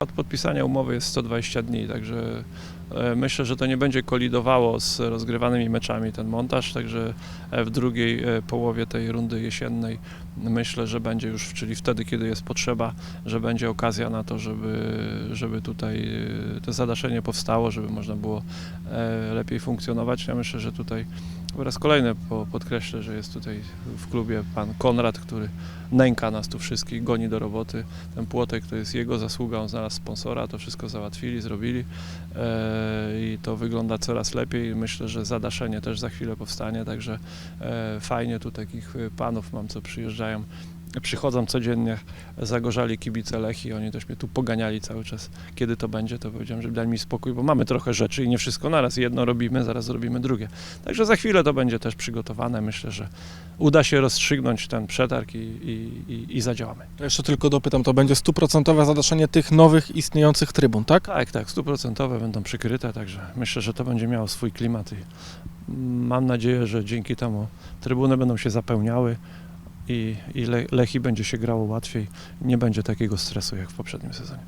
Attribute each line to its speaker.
Speaker 1: Od podpisania umowy jest 120 dni, także e, myślę, że to nie będzie kolidowało z rozgrywanymi meczami ten montaż, także e, w drugiej e, połowie tej rundy jesiennej myślę, że będzie już, czyli wtedy, kiedy jest potrzeba, że będzie okazja na to, żeby, żeby tutaj e, to zadaszenie powstało, żeby można było e, lepiej funkcjonować. Ja myślę, że tutaj po raz kolejny po- podkreślę, że jest tutaj w klubie pan Konrad, który nęka nas tu wszystkich, goni do roboty. Ten płotek to jest jego zasługa, on znalazł sponsora, to wszystko załatwili, zrobili e, i to wygląda coraz lepiej. Myślę, że zadaszenie też za chwilę powstanie, także fajnie tu takich panów mam, co przyjeżdżają. Przychodzą codziennie, zagorzali kibice Lechi, oni też mnie tu poganiali cały czas. Kiedy to będzie, to powiedziałem, żeby dali mi spokój, bo mamy trochę rzeczy i nie wszystko naraz. Jedno robimy, zaraz zrobimy drugie. Także za chwilę to będzie też przygotowane. Myślę, że uda się rozstrzygnąć ten przetarg i, i, i, i zadziałamy.
Speaker 2: To Jeszcze tylko dopytam, to będzie stuprocentowe zadaszenie tych nowych istniejących trybun, tak?
Speaker 1: Tak, tak, stuprocentowe będą przykryte, także myślę, że to będzie miało swój klimat i mam nadzieję, że dzięki temu trybuny będą się zapełniały i, i Le- Lechi będzie się grało łatwiej. Nie będzie takiego stresu jak w poprzednim sezonie.